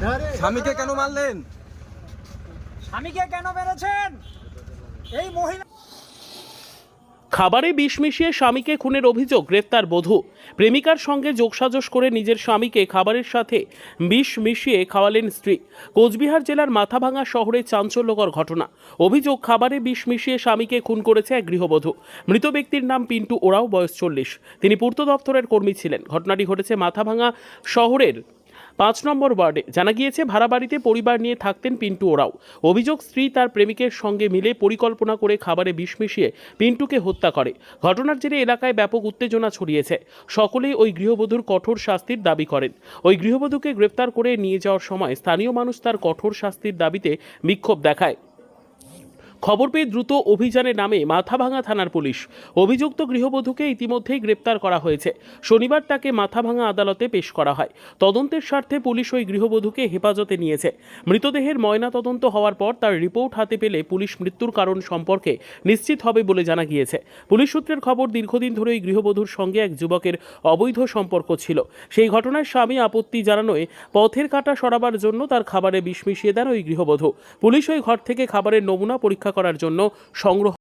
স্বামীকে কেন মারলেন? স্বামীকে কেন মেরেছেন? এই মহিলা খাবারে বিষ মিশিয়ে স্বামীকে খুনের অভিযোগ গ্রেপ্তার বধূ। প্রেমিকার সঙ্গে যোগসাজশ করে নিজের স্বামীকে খাবারের সাথে বিষ মিশিয়ে খাওয়ালেন স্ত্রী। কোচবিহার জেলার মাথাভাঙা শহরে চাঞ্চল্যকর ঘটনা। অভিযোগ খাবারে বিষ মিশিয়ে স্বামীকে খুন করেছে এক গৃহবধূ। মৃত ব্যক্তির নাম পিন্টু ওরাও বয়স চল্লিশ। তিনি পূর্ত দপ্তরের কর্মী ছিলেন। ঘটনাটি ঘটেছে মাথাভাঙা শহরের পাঁচ নম্বর ওয়ার্ডে জানা গিয়েছে ভাড়া বাড়িতে পরিবার নিয়ে থাকতেন পিন্টু ওরাও। অভিযোগ, স্ত্রী তার প্রেমিকের সঙ্গে মিলে পরিকল্পনা করে খাবারে বিষ মিশিয়ে পিন্টুকে হত্যা করে। ঘটনার জেরে এলাকায় ব্যাপক উত্তেজনা ছড়িয়েছে। সকলেই ওই গৃহবধূর কঠোর শাস্তির দাবি করেন। ওই গৃহবধূকে গ্রেপ্তার করে নিয়ে যাওয়ার সময় স্থানীয় মানুষ তার কঠোর শাস্তির দাবিতে বিক্ষোভ দেখায়। খবর পেয়ে দ্রুত অভিযানে নামে মাথাভাঙা থানার পুলিশ। অভিযুক্ত গৃহবধূকে ইতিমধ্যেই গ্রেপ্তার করা হয়েছে। শনিবার তাকে মাথাভাঙা আদালতে পেশ করা হয়। তদন্তের স্বার্থে পুলিশ ওই গৃহবধূকে হেফাজতে নিয়েছে। মৃতদেহের ময়না তদন্ত হওয়ার পর তার রিপোর্ট হাতে পেলে পুলিশ মৃত্যুর কারণ সম্পর্কে নিশ্চিত হবে বলে জানা গিয়েছে। পুলিশ সূত্রের খবর, দীর্ঘদিন ধরে ওই গৃহবধূর সঙ্গে এক যুবকের অবৈধ সম্পর্ক ছিল। সেই ঘটনায় স্বামী আপত্তি জানানোয় পথের কাটা সরাবার জন্য তার খাবারে বিষ মিশিয়ে দেন ওই গৃহবধূ। পুলিশ ওই ঘর থেকে খাবারের নমুনা পরীক্ষা করার জন্য সংগ্রহ